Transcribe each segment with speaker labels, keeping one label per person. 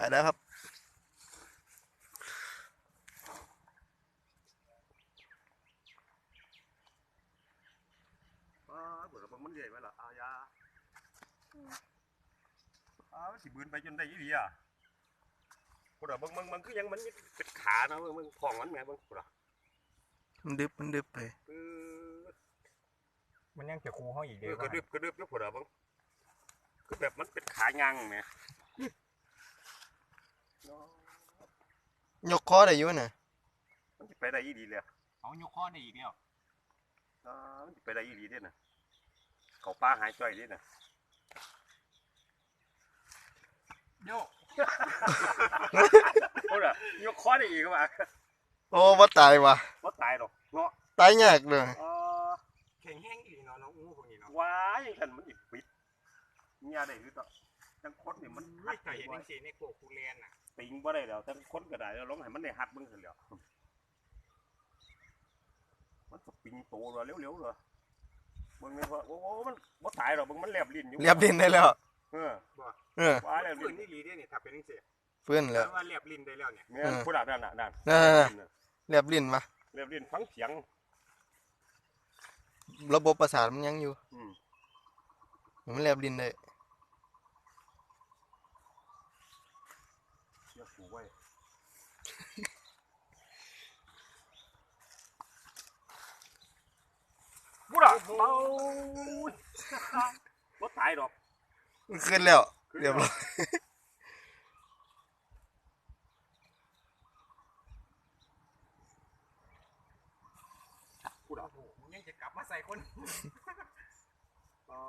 Speaker 1: ไปแล้วครับ
Speaker 2: อ้าเบิดมันเลื่อยไว้ล่ะอายาอ้ามันสิบืนไปจนได้ยี่ดีอะพุ่นอะเบิ่งเบิ่งเบิ่งคือยังมันเป็นขานะเบิ่งเบิ่งท้องมันแหม่เบิ่งพุ่นอะ
Speaker 1: มันดึบมันดึบไป
Speaker 2: เออ
Speaker 3: มันยังจะคูห้องอีก
Speaker 2: เอ
Speaker 3: เดีย
Speaker 2: อ
Speaker 3: ว
Speaker 2: กระดึบกระดึบอยู่พุ่นอะเบิ่งคือแบบมันเป็นขายังแห
Speaker 1: ยกคอได้อยู่น่ะ
Speaker 2: มันสิไปได้ยี่ดีเลย
Speaker 3: เอายกข้อได้อีกแล้ว
Speaker 2: อ่ามันสิไปได้ยี่ดีเด้น่ะเขาป้าหายจ้อยเด้น่ะ
Speaker 3: โยก
Speaker 2: พุ่นอะยกคอได้อีกว่า
Speaker 1: โอ้บ่ตายว่ะ
Speaker 2: บ่ตายหรอกเนาะ
Speaker 1: ตายยากเลย
Speaker 2: เออ
Speaker 3: แข็งแห้งอีกเนาะน้องอู้พวกนี้เนาะ
Speaker 2: ว้ายยังฉันมันอีกปิดเมียได้หรือต่อจังคดนี่มัน
Speaker 3: ไม่เคยเห็นในสีในโกคูเรียนอะ
Speaker 2: ติงบ่ได้แล้วจังคดก็ได้แล้วลองให้มันได้หัดเบิ่งซั่นแหล้วมันสปริงโตแล้วเร็วๆเลยเบิ่งเลยว่าโอ้โหมันบ่ตายหรอกเบิ่งมันแลบลิ้นอยู่
Speaker 1: เรียบดินได้แล้ว
Speaker 2: เออ
Speaker 1: เออ
Speaker 2: ว้ายแลบ
Speaker 3: ฟื้
Speaker 2: ลิ้
Speaker 3: น
Speaker 2: น
Speaker 3: นี่ลีได้เนี่ยถ้าเป็นนี่สิ
Speaker 1: เพื่อนแล้ว
Speaker 3: ว่าเรียบลินได้แล้วเนี่ย
Speaker 2: แม่นผู้ดักนั่นน่ะนั่น
Speaker 1: นั่นน่ะเรียบดินมา
Speaker 2: แลบลิ้นฟังเสียง
Speaker 1: ระบบประสาทมันยังอยู่
Speaker 2: อืม
Speaker 1: มันเรียบดินได้
Speaker 2: เชื่อกูไว้ผู้ดักเบาบ่ตายดอก
Speaker 1: มันขึ้นแล้วเรียบร้อย
Speaker 2: ผู้ดัก
Speaker 3: โอ้โหมึงยังจะกลับมาใส่คน
Speaker 2: อ๋อ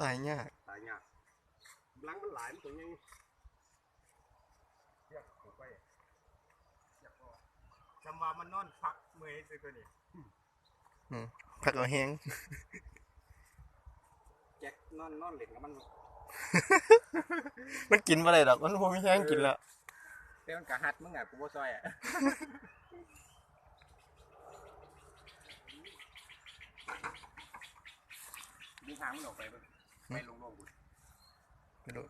Speaker 1: ตายยาก
Speaker 2: ตายยากหลังมันหลายมันตัวใหญ่
Speaker 3: เรียกถูก ไปเรียกพ่อจำว่ามันนอนพักเมื่อยซื้อตัวนี้
Speaker 1: ผักเอาแห้ง
Speaker 3: แจ็คนอนนอนเหล็กแล้วมัน
Speaker 1: มันกินบ่ได้ดอก มันบ่มีแห้งกินแล้ว
Speaker 3: แต่มันกะหัดมึงอะกูบ่ซอยอะ
Speaker 2: ดึงหางมันออกไปเบิ่งไปลงๆบุญ
Speaker 1: ไปดู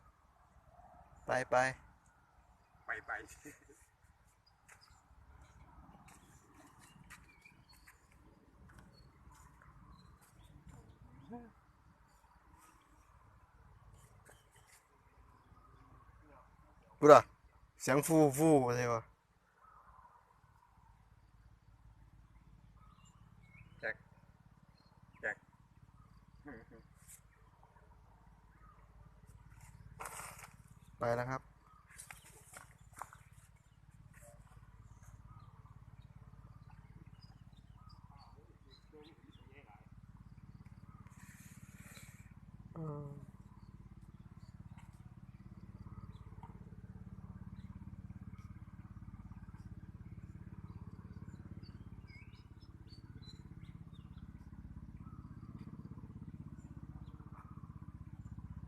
Speaker 1: ไปไป
Speaker 3: ไปไป
Speaker 1: กูด่ะเสียงฟูฟูใช่ปะไปแล้วครับ อืม